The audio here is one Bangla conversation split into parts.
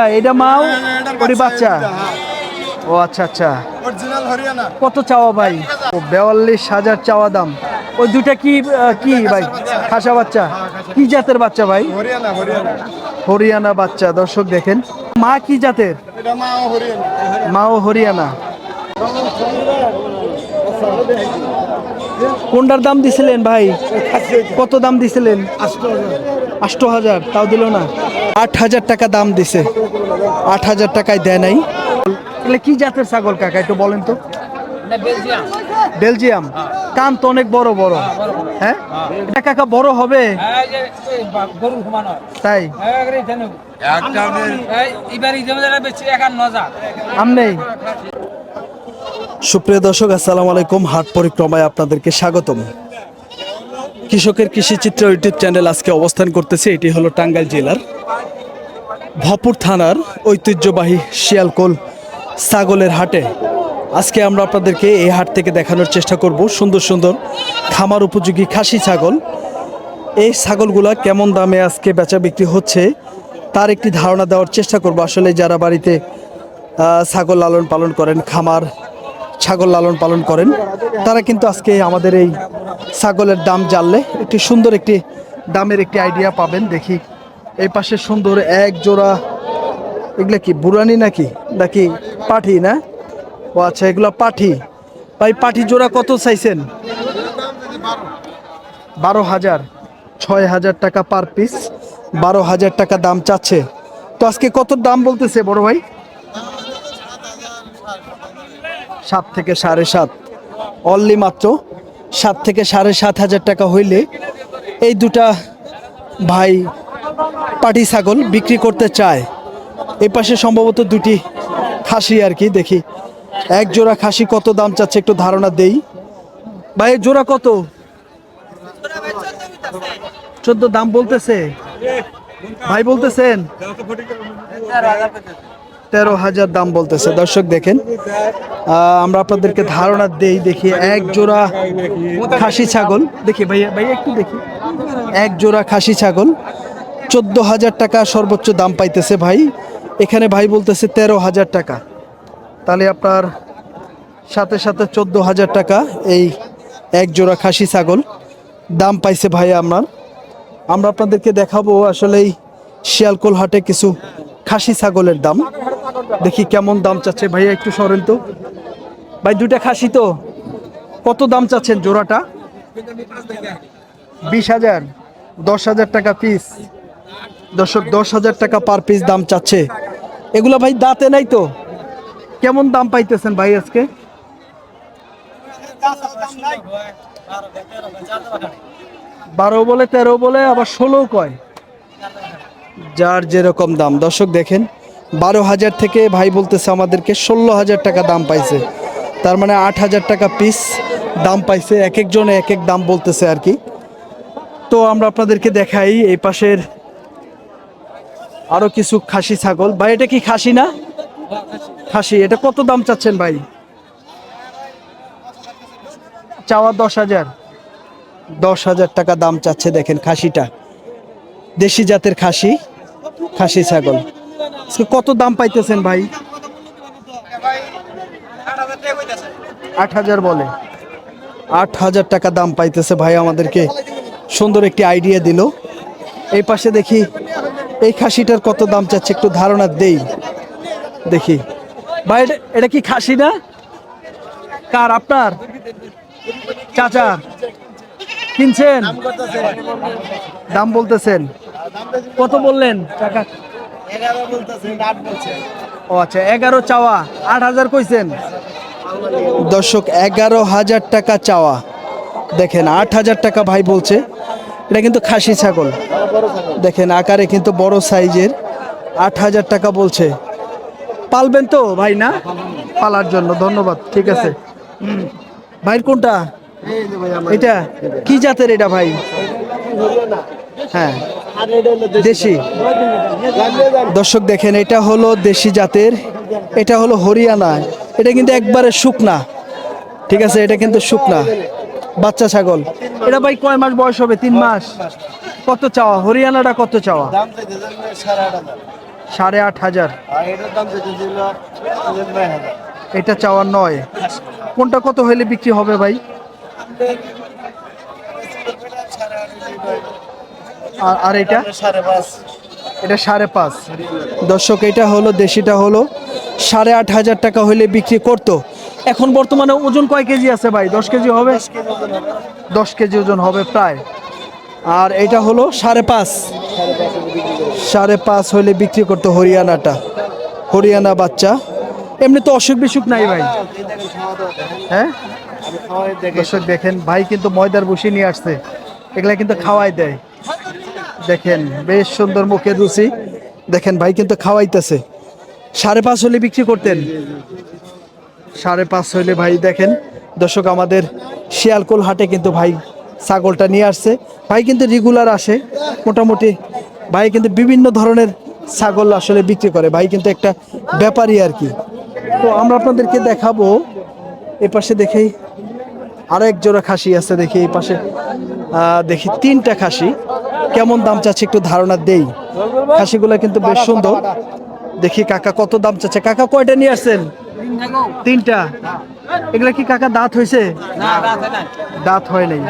এটা মাও ওরি বাচ্চা ও আচ্ছা আচ্ছা। কত চাওয়া ভাই? ও বেয়াল্লিশ হাজার চাওয়া দাম। ওই দুটা কি কি ভাই? খাসা বাচ্চা। কি জাতের বাচ্চা ভাই? হরিয়ানা বাচ্চা দর্শক দেখেন। মা কি জাতের? এটা মা মাও হরিয়ানা। কোনটার দাম দিছিলেন ভাই? কত দাম দিছিলেন? আষ্ট হাজার তাও দিল না। আট হাজার টাকা দাম দিছে। আট হাজার টাকায় দেয় নাই। তাহলে কি জাতের ছাগল কাকা একটু বলেন তো? বেলজিয়াম। কান তো অনেক বড় বড়। হ্যাঁ এটা কাকা বড় হবে? তাই? আমনেই সুপ্রিয় দর্শক আসসালামু আলাইকুম। হাট পরিক্রমায় আপনাদেরকে স্বাগতম। কৃষকের কৃষি চিত্র ইউটিউব চ্যানেল আজকে অবস্থান করতেছে, এটি হলো টাঙ্গাইল জেলার ভপুর থানার ঐতিহ্যবাহী শিয়ালকোল ছাগলের হাটে। আজকে আমরা আপনাদেরকে এই হাট থেকে দেখানোর চেষ্টা করব, সুন্দর সুন্দর খামার উপযোগী খাসি ছাগল। এই ছাগলগুলা কেমন দামে আজকে বেচা বিক্রি হচ্ছে, তার একটি ধারণা দেওয়ার চেষ্টা করব। আসলে যারা বাড়িতে ছাগল লালন পালন করেন, খামার ছাগল লালন পালন করেন। তারা কিন্তু আজকে আমাদের এই ছাগলের দাম জানলে একটি সুন্দর একটি দামের একটি আইডিয়া পাবেন। দেখি, এই পাশে সুন্দর এক জোড়া, এগুলো কি বুড়ানি নাকি? নাকি পাঠি না? ও আচ্ছা এগুলো পাঠি। ভাই, পাঠি জোড়া কত চাইছেন? বারো হাজার, ছয় হাজার টাকা পার পিস বারো হাজার টাকা দাম চাচ্ছে। তো আজকে কত দাম বলতেছে বড় ভাই? সাত থেকে সাড়ে সাত। অনলি মাত্র সাত থেকে সাড়ে সাত হাজার টাকা হইলে এই দুটা ভাই পাটি ছাগল বিক্রি করতে চায়। এই পাশে সম্ভবত দুটি খাসি আর কি, দেখি। এক জোড়া খাসি কত দাম চাচ্ছে একটু ধারণা দেই। ভাই জোড়া কত? চোদ্দ দাম বলতেছে। ভাই বলতেছেন? তেরো হাজার দাম বলতেছে। দর্শক দেখেন আমরা আপনাদেরকে ধারণা দেই, দেখি এক জোড়া খাসি ছাগল। দেখি ভাইয়া ভাইয়া একটু দেখি। এক জোড়া খাসি ছাগল, চোদ্দ হাজার টাকা সর্বোচ্চ দাম পাইতেছে ভাই। এখানে ভাই বলতেছে তেরো হাজার টাকা। তাহলে আপনার সাথে সাথে চোদ্দ হাজার টাকা এই এক জোড়া খাসি ছাগল দাম পাইছে ভাই আপনার। আমরা আপনাদেরকে দেখাবো আসলে এই শিয়ালকোল হাটে কিছু খাসি ছাগলের দাম। দেখি কেমন দাম চাচ্ছে। ভাইয়া একটু সরেন তো। ভাই দুটা খাসি তো। কত দাম চাচ্ছেন জোড়াটা? বিশ হাজার দশ হাজার টাকা পিস দর্শক দশ হাজার টাকা পার পিস দাম চাচ্ছে। এগুলা ভাই দাঁতে নাই তো। কেমন দাম পাইতেছেন ভাই আজকে? বারো বলে তেরো বলে আবার ষোলো কয়। যার যেরকম দাম। দর্শক দেখেন বারো হাজার থেকে ভাই বলতেছে আমাদেরকে ষোলো হাজার টাকা দাম পাইছে। তার মানে আট হাজার টাকা পিস দাম পাইছে, এক একজনে এক এক দাম বলতেছে আর কি। তো আমরা আপনাদেরকে দেখাই এই পাশের আরও কিছু খাসি ছাগল। ভাই, এটা কি খাসি না? খাসি। এটা কত দাম চাচ্ছেন ভাই? চাওয়া দশ হাজার। দশ হাজার টাকা দাম চাচ্ছে দেখেন খাসিটা। দেশি জাতের খাসি খাসি ছাগল। কত দাম পাইতেছেন ভাই? আট হাজার বলে। আট হাজার টাকা দাম পাইতেছে ভাই আমাদেরকে। সুন্দর একটি আইডিয়া দিল। এই পাশে দেখি এই খাসিটার কত দাম চাচ্ছে একটু ধারণা দেই। দেখি। ভাই এটা- এটা কি খাসি না? কার আপনার? চাচা কিনছেন? দাম বলতেছেন। কত বললেন? টাকা ও আচ্ছা এগারো চাওয়া আট হাজার কইছেন। দর্শক এগারো হাজার টাকা চাওয়া। দেখেন আট হাজার টাকা ভাই বলছে। এটা কিন্তু খাসি ছাগল। দেখেন আকারে কিন্তু বড় সাইজের আট হাজার টাকা বলছে। পালবেন তো ভাই না? পালার জন্য ধন্যবাদ ঠিক আছে। হুম। ভাইয়ের কোনটা? এটা? কি জাতের এটা ভাই? হ্যাঁ। দেশি। দর্শক দেখেন, এটা হলো দেশি জাতের, এটা হলো হরিয়ানা। এটা কিন্তু একবারে শুকনা। ঠিক আছে, এটা কিন্তু শুকনা। বাচ্চা ছাগল। এটা ভাই কয় মাস বয়স হবে? তিন মাস। কত চাওয়া? হরিয়ানাটা কত চাওয়া? সাড়ে আট হাজার। এটা চাওয়া নয়। কোনটা কত হলে বিক্রি হবে ভাই? আর আর এটা? এটা সাড়ে পাঁচ। দর্শক এটা হলো দেশিটা হলো। সাড়ে আট হাজার টাকা হলে বিক্রি করতো। এখন বর্তমানে ওজন কয় কেজি আছে ভাই? দশ কেজি হবে? দশ কেজি ওজন হবে। প্রায়। আর এটা হলো সাড়ে পাঁচ। সাড়ে পাঁচ হলে বিক্রি করতো হরিয়ানাটা। হরিয়ানা বাচ্চা। এমনি তো অসুখ বিসুখ নাই ভাই। হ্যাঁ? দর্শক দেখেন ভাই কিন্তু ময়দার বসে নিয়ে আসছে। এগুলা কিন্তু খাওয়াই দেয়। দেখেন, বেশ সুন্দর মুখের রুচি। দেখেন ভাই কিন্তু খাওয়াইতেছে। সাড়ে পাঁচ হলে বিক্রি করতেন। সাড়ে পাঁচ হলে ভাই দেখেন, দর্শক আমাদের শিয়ালকোল হাটে কিন্তু ভাই ছাগলটা নিয়ে আসছে। ভাই কিন্তু রেগুলার আসে। মোটামুটি ভাই কিন্তু বিভিন্ন ধরনের ছাগল আসলে বিক্রি করে। ভাই কিন্তু একটা ব্যাপারই আর কি। তো আমরা আপনাদেরকে দেখাবো, এ পাশে দেখেই আরও এক জোড়া খাসি আছে দেখি, এই পাশে দেখি তিনটা খাসি। কেমন দাম চাচ্ছে একটু ধারণা দেই। খাসিগুলো কিন্তু বেশ সুন্দর। দেখি কাকা কত দাম চাচ্ছে। কাকা কয়টা নিয়ে আসছেন? তিনটা। এগুলা কি কাকা দাঁত হয়েছে? দাঁত হয় নাই।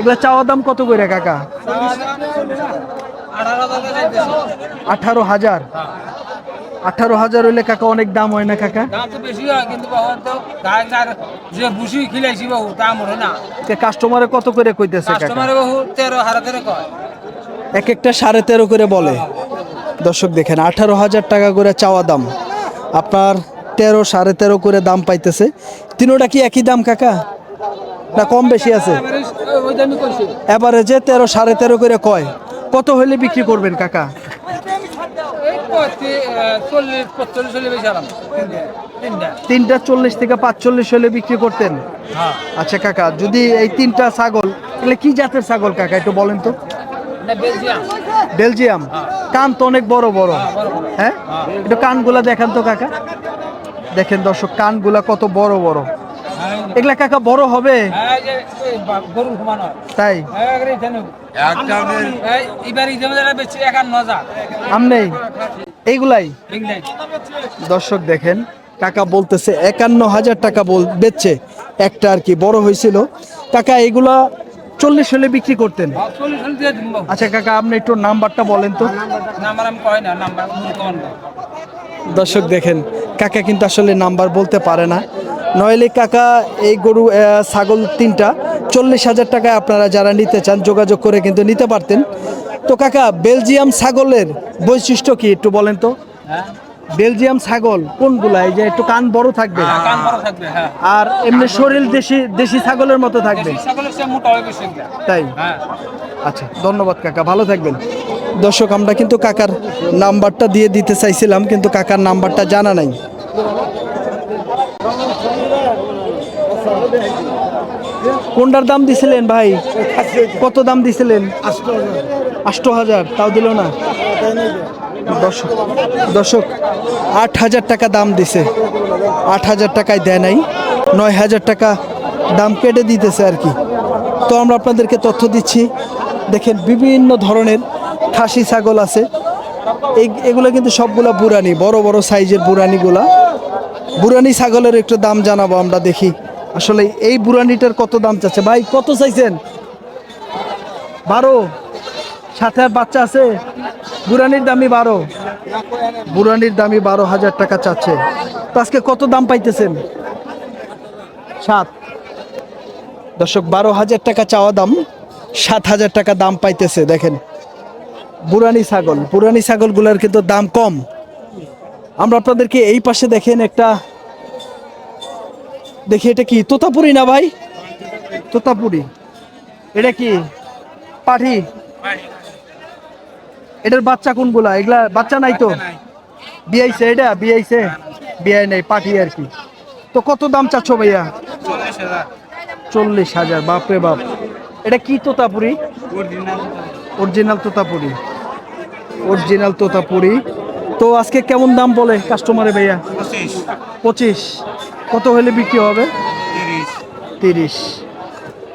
এগুলা চাওয়া দাম কত করে কাকা? আঠারো হাজার। আঠারো হাজার হইলে কাকা অনেক দাম হয় না কাকা? কাস্টমারে কত করে কইতেছে কাস্টমারে তেরো হারা তেরো কয়। এক একটা সাড়ে তেরো করে বলে। দর্শক দেখেন আঠারো হাজার টাকা করে চাওয়া দাম। আপনার তেরো সাড়ে তেরো করে দাম পাইতেছে। তিনোটা কি একই দাম কাকা? না কম বেশি আছে? এবারেজে তেরো সাড়ে তেরো করে কয়? কত হইলে বিক্রি করবেন কাকা? হলে তিনটা চল্লিশ থেকে পাঁচচল্লিশ হলে বিক্রি করতেন? হ্যাঁ। আচ্ছা কাকা যদি এই তিনটা ছাগল এগুলো কি জাতের ছাগল কাকা একটু বলেন তো? বেলজিয়াম। বেলজিয়াম। কান তো অনেক বড় বড়। হ্যাঁ একটু কানগুলা দেখান তো কাকা। দেখেন দর্শক কানগুলা কত বড় বড়। হ্যাঁ, এগুলা কাকা বড় হবে? হয় তাই? আমনেই এইগুলাই। দর্শক দেখেন কাকা বলতেছে একান্ন হাজার টাকা বল বেচছে। একটা আর কি বড় হয়েছিল। কাকা এগুলা চল্লিশ হলে বিক্রি করতেন। আচ্ছা কাকা আপনি একটু নাম্বারটা বলেন তো। দর্শক দেখেন কাকা কিন্তু আসলে নাম্বার বলতে পারে না। নইলে কাকা এই গরু ছাগল তিনটা চল্লিশ হাজার টাকায় আপনারা যারা নিতে চান যোগাযোগ করে কিন্তু নিতে পারতেন। তো কাকা বেলজিয়াম ছাগলের বৈশিষ্ট্য কি একটু বলেন তো? হ্যাঁ? বেলজিয়াম ছাগল কোনগুলা? এই যে একটু কান বড় থাকবে। থাকবে হ্যাঁ। আর এমনি শরীর দেশি দেশি ছাগলের মতো থাকবে। তাই? হ্যাঁ। আচ্ছা ধন্যবাদ কাকা ভালো থাকবেন। দর্শক আমরা কিন্তু কাকার নাম্বারটা দিয়ে দিতে চাইছিলাম কিন্তু কাকার নাম্বারটা জানা নাই। কোনটার দাম দিছিলেন ভাই? কত দাম দিছিলেন? আষ্ট হাজার তাও দিল না? দর্শক দর্শক আট হাজার টাকা দাম দিছে। আট হাজার টাকায় দেয় নাই। নয় হাজার টাকা দাম কেটে দিতেছে আর কি। তো আমরা আপনাদেরকে তথ্য দিচ্ছি। দেখেন, বিভিন্ন ধরনের খাসি, ছাগল আছে। এগুলো কিন্তু সবগুলা বুরানি বড় বড় সাইজের বুরানিগুলা বুরানি ছাগলের একটু দাম জানাব আমরা দেখি। আসলে এই বুড়ানিটার কত দাম চাচ্ছে? ভাই, কত চাইছেন? বারো। সাথে বাচ্চা আছে। বুড়ানির দামি বারো। বুড়ানির দামি বারো হাজার টাকা চাচ্ছে। তো আজকে কত দাম পাইতেছেন? সাত। দর্শক, বারো হাজার টাকা চাওয়া দাম, সাত হাজার টাকা দাম পাইতেছে, দেখেন। বুড়ানি ছাগল। বুড়ানি ছাগলগুলোর কিন্তু দাম কম। আমরা আপনাদেরকে এই পাশে দেখেন একটা দেখি এটা কি? তোতাপুরি না ভাই? তোতাপুরি। এটা কি? পাঠি? এটার বাচ্চা কোনগুলা? এগুলা বাচ্চা নাই তো? বিয়াইছে এটা বিয়াইছে? বিয়াই নাই পাঠি আর কি। তো কত দাম চাচ্ছ ভাইয়া? চল্লিশ হাজার বাপরে বাপ। এটা কি Totapuri? Original original Totapuri. Original Totapuri. তো আজকে কেমন দাম বলে কাস্টমারে ভাইয়া? পঁচিশ। পঁচিশ। কত হলে বিক্রি হবে? তিরিশ।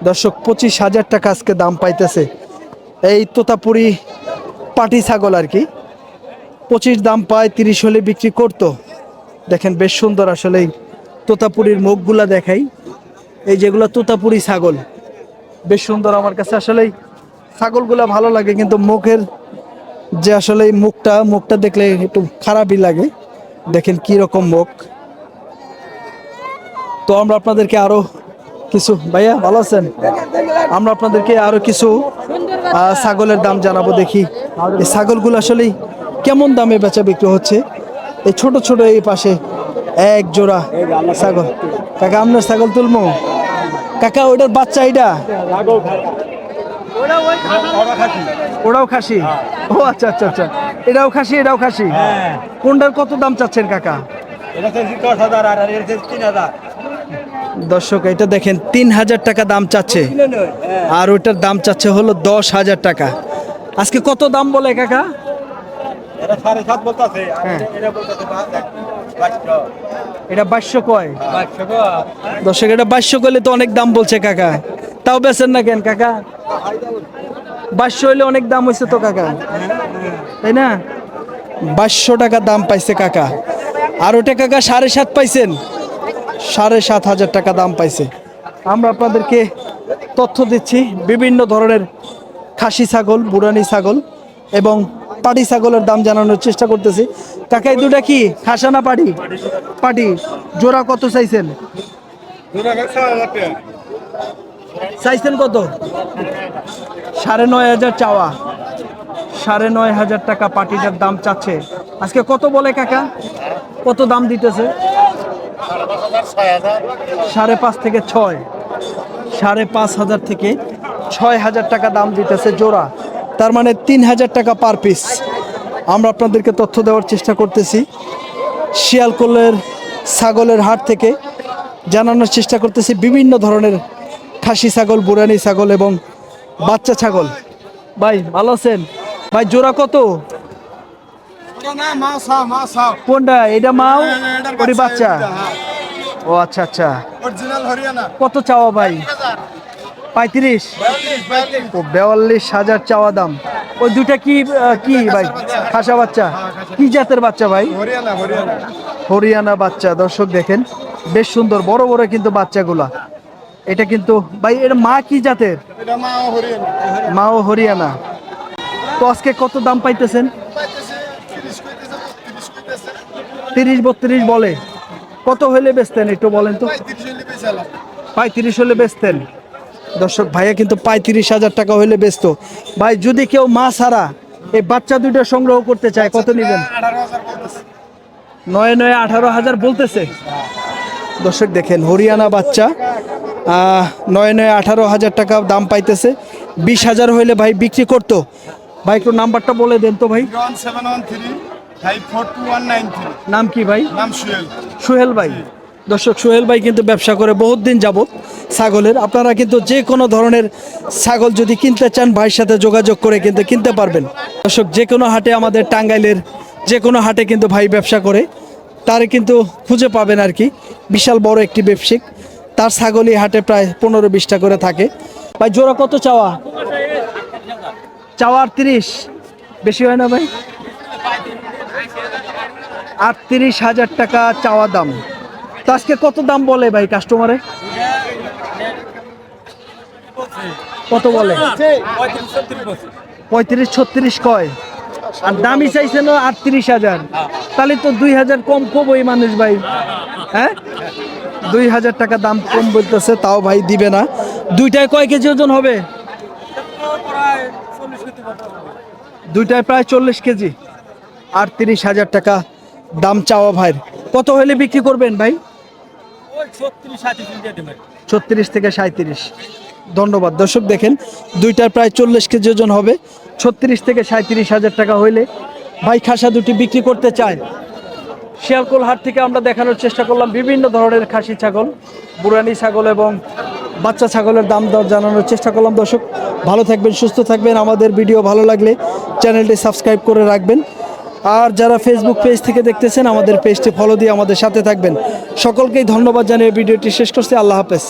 দর্শক পঁচিশ হাজার টাকা আজকে দাম পাইতেছে। এই তোতাপুরি পাটি ছাগল আর কি। পঁচিশ দাম পায় তিরিশ হলে বিক্রি করতো। দেখেন বেশ সুন্দর আসলে তোতাপুরির মুখগুলা দেখাই। এই যেগুলো তোতাপুরি ছাগল বেশ সুন্দর আমার কাছে আসলে ছাগলগুলা ভালো লাগে কিন্তু মুখের যে আসলে মুখটা মুখটা দেখলে একটু খারাপই লাগে। দেখেন কি রকম মুখ। তো আমরা আপনাদেরকে আরও কিছু ভাইয়া ভালো আছেন? আমরা আপনাদেরকে আরও কিছু ছাগলের দাম জানাব দেখি। এই ছাগলগুলো আসলে কেমন দামে বেচা বিক্রি হচ্ছে? এই ছোট ছোট এই পাশে এক জোড়া ছাগল। কাকা আপনার ছাগল তুলমো কাকা ওইটার বাচ্চা এটা ওরাও খাসি? ও আচ্ছা আচ্ছা আচ্ছা। এটাও খাসি এটাও খাসি? কোনটার কত দাম চাচ্ছেন কাকা? এটা দশ হাজার আর তিন হাজার। দর্শক এটা দেখেন তিন হাজার টাকা দাম চাচ্ছে। আর ওইটার দাম চাচ্ছে হলো দশ হাজার টাকা। আজকে কত দাম বলে কাকা? এটা হ্যাঁ। বাইশশো। কয়? দর্শক এটা বাইশশো করলে তো অনেক দাম বলছে কাকা। তাও না কেন কাকা? বাইশশো হইলে অনেক দাম হয়েছে তো কাকা। তাই না? বাইশশো টাকা দাম পাইছে কাকা। আর ওটা কাকা সাড়ে সাত পাইছেন? সাড়ে সাত হাজার টাকা দাম পাইছে। আমরা আপনাদেরকে তথ্য দিচ্ছি, বিভিন্ন ধরনের খাসি ছাগল, বুড়ানি ছাগল এবং পাটি ছাগলের দাম জানানোর চেষ্টা করতেছি। কাকা, এই দুটা কি খাসা না পাটি? পাটি। জোড়া কত চাইছেন? চাইছেন কত? সাড়ে নয় হাজার চাওয়া। সাড়ে নয় হাজার টাকা পাটিটার দাম চাচ্ছে। আজকে কত বলে কাকা? কত দাম দিতেছে? সাড়ে পাঁচ থেকে ছয়। সাড়ে পাঁচ হাজার থেকে ছয় হাজার টাকা দাম দিতেছে জোড়া। তার মানে তিন হাজার টাকা পার পিস আমরা আপনাদেরকে তথ্য দেওয়ার চেষ্টা করতেছি। শিয়ালকোলের ছাগলের হাট থেকে জানানোর চেষ্টা করতেছি। বিভিন্ন ধরনের খাসি ছাগল বুড়ানি ছাগল এবং বাচ্চা ছাগল। ভাই ভালো আছেন? ভাই জোড়া কত? মাছ হাও কোনটা? এটা মাও এটার বাচ্চা হ্যাঁ। ও আচ্ছা আচ্ছা। অরিজিনাল হরিয়ানা কত চাওয়া ভাই? পঁয়ত্রিশ ও বেয়াল্লিশ হাজার চাওয়া দাম। ওই দুটা কি কি ভাই? খাসা বাচ্চা। কি জাতের বাচ্চা ভাই? হরিয়ানা হরিয়ানা হরিয়ানা বাচ্চা দর্শক দেখেন। বেশ সুন্দর বড় বড় কিন্তু বাচ্চাগুলা। এটা কিন্তু ভাই এর মা কি জাতের? মা মা ও হরিয়ানা তো আজকে কত দাম পাইতেছেন? তিরিশ বত্রিশ বলে। কত হলে বেচতেন একটু বলেন তো? পঁয়ত্রিশ হলে বেচতেন? দর্শক ভাইয়া কিন্তু পঁয়ত্রিশ হাজার টাকা হলে বেচতো। ভাই যদি কেউ মা ছাড়া এই বাচ্চা দুইটা সংগ্রহ করতে চায় কত নেবেন? নয় নয় আঠারো হাজার বলতেছে। দর্শক দেখেন হরিয়ানা বাচ্চা নয় নয় আঠারো হাজার টাকা দাম পাইতেছে। বিশ হাজার হইলে ভাই বিক্রি করতো। ভাই একটু নাম্বারটা বলে দেন তো ভাই। সেভেন ওয়ান থ্রি নাম কি ভাই? নাম সুয়েল সোহেল ভাই। দর্শক সোহেল ভাই কিন্তু ব্যবসা করে বহুত দিন যাবত ছাগলের। আপনারা কিন্তু যে কোনো ধরনের ছাগল যদি কিনতে চান ভাইয়ের সাথে যোগাযোগ করে কিন্তু কিনতে পারবেন। দর্শক যে কোনো হাটে আমাদের টাঙ্গাইলের যে কোনো হাটে কিন্তু ভাই ব্যবসা করে তার কিন্তু খুঁজে পাবেন আর কি। বিশাল বড় একটি ব্যবসায়িক। তার ছাগলই হাটে প্রায় পনেরো বিশটা করে থাকে। ভাই জোড়া কত চাওয়া? চাওয়া তিরিশ বেশি হয় না ভাই? আটত্রিশ হাজার টাকা চাওয়া দাম। তো আজকে কত দাম বলে ভাই কাস্টমারে কত বলে? পঁয়ত্রিশ, ছত্রিশ কয়? আর দামি চাইছে না আটত্রিশ হাজার? তাহলে তো দুই হাজার কম কম ওই মানুষ ভাই। হ্যাঁ? দুই হাজার টাকা দাম কম বলতেছে, তাও ভাই দিবে না। দুইটায় কয় কেজি ওজন হবে? দুইটায় প্রায় চল্লিশ কেজি। আটত্রিশ হাজার টাকা দাম চাওয়া ভাইয়ের। কত হলে বিক্রি করবেন ভাই? ছত্রিশ থেকে সাঁত্রিশ। ধন্যবাদ। দর্শক দেখেন দুইটার প্রায় চল্লিশ কেজি ওজন হবে। ছত্রিশ থেকে সাঁত্রিশ হাজার টাকা হইলে ভাই খাসা দুটি বিক্রি করতে চায়। শিয়ালকোল হাট থেকে আমরা দেখানোর চেষ্টা করলাম বিভিন্ন ধরনের খাসি ছাগল বুড়ানি ছাগল এবং বাচ্চা ছাগলের দাম দর জানানোর চেষ্টা করলাম। দর্শক ভালো থাকবেন সুস্থ থাকবেন। আমাদের ভিডিও ভালো লাগলে চ্যানেলটি সাবস্ক্রাইব করে রাখবেন। আর যারা ফেসবুক পেজ থেকে দেখতেছেন, আমাদের পেজটি ফলো দিয়ে আমাদের সাথে থাকবেন। সকলকেই ধন্যবাদ জানিয়ে ভিডিওটি শেষ করছি। আল্লাহ হাফেজ।